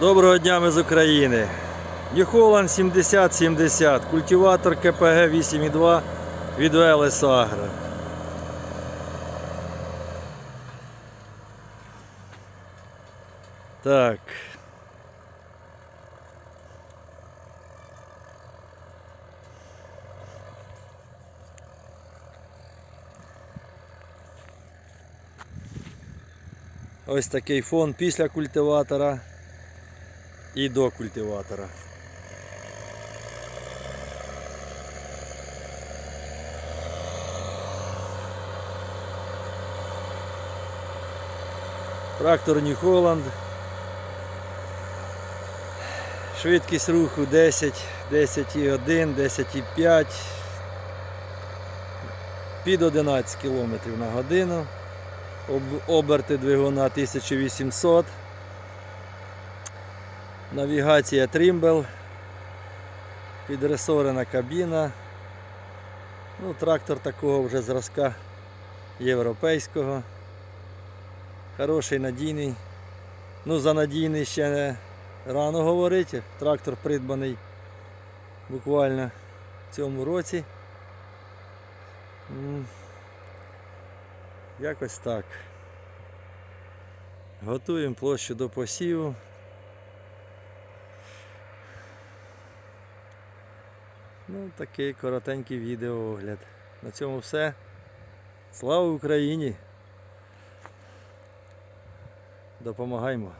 Доброго дня ми з України. Нью-Холланд 7070, культиватор КПГ 8.2 від ВЛС Агро. Так. Ось такий фон після культиватора і до культиватора. Трактор Holland. Швидкість руху 10, 10,1, 10,5 під 11 км на годину. Об- Оберти двигуна 1800. Навігація Trimble. Підресорена кабіна. Ну, трактор такого вже зразка європейського. Хороший, надійний. Ну, за надійний ще не рано говорити. Трактор придбаний буквально в цьому році. Якось так. Готуємо площу до посіву. Ну, такий коротенький відеоогляд. На цьому все. Слава Україні! Допомагаймо!